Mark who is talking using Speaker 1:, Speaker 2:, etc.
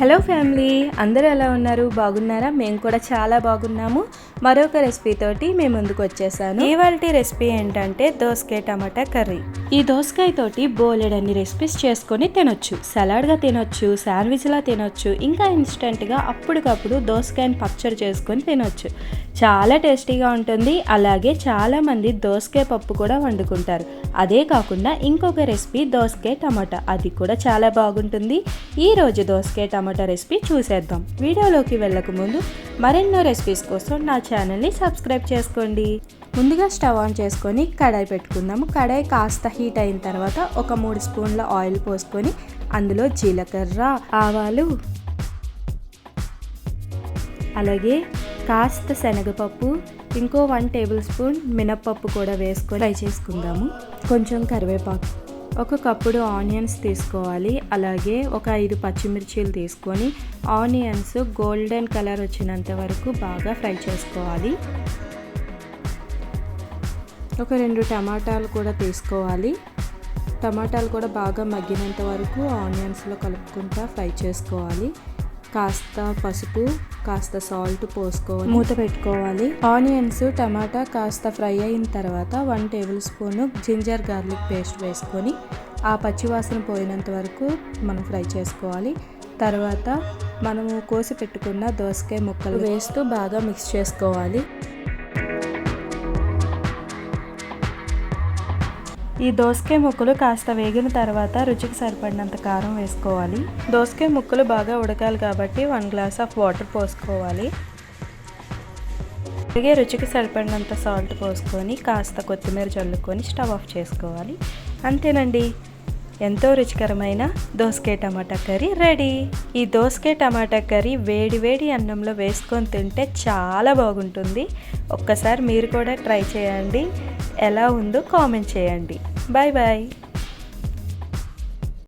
Speaker 1: Hello family అందరూ ఎలా ఉన్నారు? బాగున్నారా? మేము కూడా చాలా బాగున్నాము. మరొక రెసిపీతోటి మేము ముందుకు వచ్చేసాను. ఇవాళ రెసిపీ ఏంటంటే దోసకాయ టమాటా కర్రీ. ఈ దోసకాయతోటి బోలెడన్ని రెసిపీస్ చేసుకొని తినొచ్చు. సలాడ్గా తినొచ్చు శాండ్విచ్లా తినొచ్చు ఇంకా ఇన్స్టెంట్గా అప్పటికప్పుడు దోసకాయని పచ్చడి చేసుకొని తినొచ్చు. చాలా టేస్టీగా ఉంటుంది. అలాగే చాలామంది దోసకాయ పప్పు కూడా వండుకుంటారు. అదే కాకుండా ఇంకొక రెసిపీ దోసకాయ టమాటా. అది కూడా చాలా బాగుంటుంది. ఈరోజు దోసకాయ టమాటా రెసిపీ చూసేద్దాం. వీడియోలోకి వెళ్ళక ముందు మరెన్నో రెసిపీస్ కోసం నా ఛానల్ని సబ్స్క్రైబ్ చేసుకోండి. ముందుగా స్టవ్ ఆన్ చేసుకొని కడాయి పెట్టుకుందాము. కడాయి కాస్త హీట్ అయిన తర్వాత ఒక మూడు స్పూన్ల ఆయిల్ పోసుకొని అందులో జీలకర్ర ఆవాలు అలాగే కాస్త శనగపప్పు ఇంకో వన్ టేబుల్ స్పూన్ మినప్పప్పు కూడా వేసుకొని ఫ్రై చేసుకుందాము. కొంచెం కరివేపాకు ఒక కప్పుడు ఆనియన్స్ తీసుకోవాలి. అలాగే ఒక ఐదు పచ్చిమిర్చీలు తీసుకొని ఆనియన్స్ గోల్డెన్ కలర్ వచ్చినంత వరకు బాగా ఫ్రై చేసుకోవాలి. ఒక రెండు టమాటాలు కూడా తీసుకోవాలి. టమాటాలు కూడా బాగా మగ్గినంత వరకు ఆనియన్స్లో కలుపుకుంటా ఫ్రై చేసుకోవాలి. కాస్త పసుపు కాస్త సాల్ట్ పోసుకోవాలి మూత పెట్టుకోవాలి. ఆనియన్స్ టమాటా కాస్త ఫ్రై అయిన తర్వాత one tablespoon ginger garlic paste వేసుకొని ఆ పచ్చివాసన పోయినంత వరకు మనం ఫ్రై చేసుకోవాలి. తర్వాత మనము కోసి పెట్టుకున్న దోసకాయ ముక్కలు వేస్తూ బాగా మిక్స్ చేసుకోవాలి. ఈ దోసకాయ ముక్కలు కాస్త వేగిన తర్వాత రుచికి సరిపడినంత కారం వేసుకోవాలి. దోసకాయ ముక్కలు బాగా ఉడకాలి కాబట్టి వన్ గ్లాస్ ఆఫ్ వాటర్ పోసుకోవాలి. అలాగే రుచికి సరిపడినంత సాల్ట్ పోసుకొని కాస్త కొత్తిమీర చల్లుకొని స్టవ్ ఆఫ్ చేసుకోవాలి. అంతేనండి. ఎంతో రుచికరమైన దోసకాయ టమాటా కర్రీ రెడీ. ఈ దోసకాయ టమాటా కర్రీ వేడి వేడి అన్నంలో వేసుకొని తింటే చాలా బాగుంటుంది. ఒక్కసారి మీరు కూడా ట్రై చేయండి. ఎలా ఉందో కామెంట్ చేయండి. Bye bye.